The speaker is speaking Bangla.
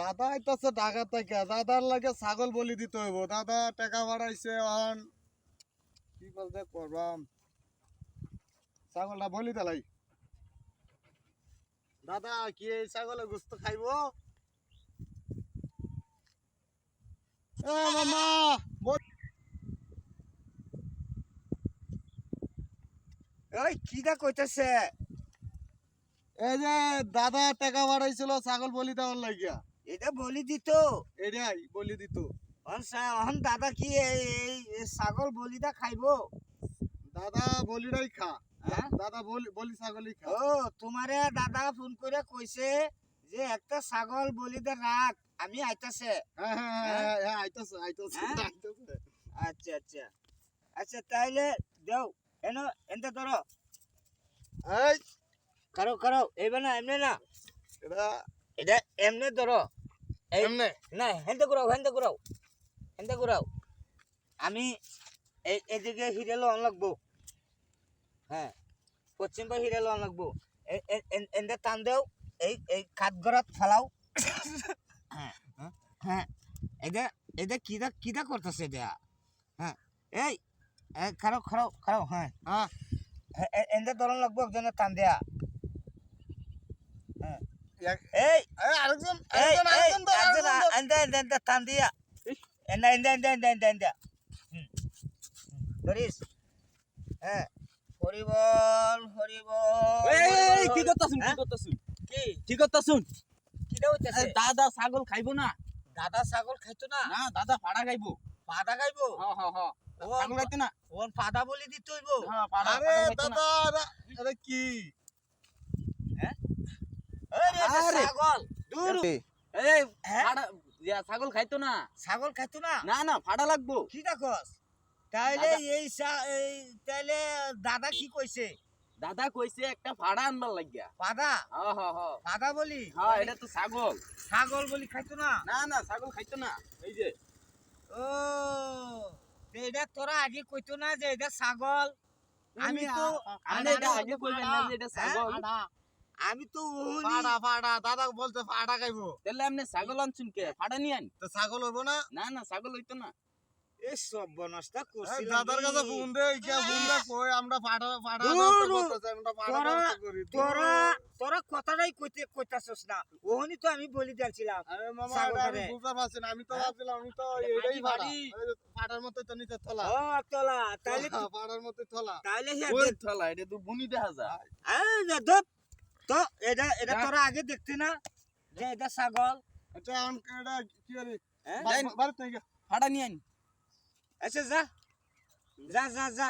দাদা আইতাছে ঢাকা থেকে। দাদার লাগে ছাগল বলি দিতে হইব। দাদা টাকা বাড়াইছে অন কি বলতে করবাম? ছাগলটা বলি দিলাই দাদা, কি এই ছাগলে গুস্ত খাইব? এ মামা কইতেছে? এই যে দাদা টাকা বাড়াইছিল ছাগল বলি দেওয়ার লাগিয়া। এটা বলি দিত। এটাই বলি দিত। অহন দাদা কি এই ছাগল বলিটা খাইব? দাদা বলিটাই খা। হ্যাঁ? দাদা বলি বলি ছাগলই খা। ও তোমারে দাদা ফোন করে কইছে যে একটা ছাগল বলিতে রাখ আমি আইতাছে। হ্যাঁ হ্যাঁ হ্যাঁ হ্যাঁ, আইতাছে আইতাছে? আচ্ছা আচ্ছা। আচ্ছা তাইলে দেও এন এনতে ধরো। এই। কারও কারও এইবার না এমনি না। এটা এটা এমনি ধরো। এমনে? না হেনতে ঘুরাও হেনতে ঘুরাও হেনতে ঘুরাও আমি এই এদিকে হিরে লোন লাগবো। হ্যাঁ পশ্চিম পাশে হিরে লোন লাগবো। এনতে টান দেও এই এই কাঠ ঘরত ফেলাও। হ্যাঁ হ্যাঁ এটা এটা কিদা কিদা করতেছে এটা হ্যাঁ এই খারাপ খারাপ খারাপ হ্যাঁ। হ্যাঁ এনতে ধরন লাগবো একজনের টান দেয়া। এই! আরেকজন আরেকজন আরেকজন আরেকজন ধরিস। হ্যাঁ এই কি। করতাছুন কি হ্যাঁ? করতাছুন? কি? কি করতাছুন? কিটা হইতাছে? দাদা ছাগল খাইবো না। দাদা ছাগল খাইতো না? না দাদা ফাড়া খাইবো। পাদা খাইবো? হ হ হ। ছাগল খাইতো না। ওন পাদা বলি দিত হইব? হ্যাঁ ফাড়া আরে দাদা আরে- কি। ছাগল। হ্যাঁ? ফাড়া ছাগল খাইতো না? ছাগল খাইতো না? না না ফাড়া লাগবো। কি দেখস? তাইলে এই তাইলে দাদা কি কইছে? দাদা কইছে একটা ফাড়া আনবার লাগিয়া। পাদা হ হ হ। বলি? হ্যাঁ এটা তো ছাগল। ছাগল বলি খাইতো না? না না ছাগল খাইতো না। এই যে। ও এটা তোরা আগে কইতো না যে এটা ছাগল? আমি তো আগে কইবেন না যে এটা ছাগল। ফাড়া আমি তো ওহনি ফাড়া ফাড়া দাদা বলতে ফাড়া খাইবো। তাহলে আপনি ছাগল আনছুন কে? ফাড়া নিয়ে আন। তো ছাগল হব না? না না ছাগল হইতো না। এই সব বনস্তা করছিলাম দাদার কাছে ফোন দে কে ফোন দে কই আমরা। আমরা ফাড়া করি তোরা তোরা কথাটাই কইতে কইতাছস না। ওহনি তো আমি বলি দিয়েছিলাম আরে মামা আমি। বুঝতে পারছি না আমি তো হ্যাঁ? ভাবছিলাম আমি তো আরে এটাই বাড়ি, ফাড়া। বাড়ি। এই যে ফাড়ার মতো তো নিচে থলা। ও তোলা তাইলে হ্যাঁ, ফাড়ার মতো থলা। তাইলে হে থলা এটা তো বুনি দেখা যায়। তো এটা এটা তোরা আগে দেখতি না যে এটা ছাগল। আচ্ছা এখন এটা কি আরে? হ্যাঁ? বাড়িতে থেকে ফাড়া নিয়ে আচ্ছা যা। যা যা যা।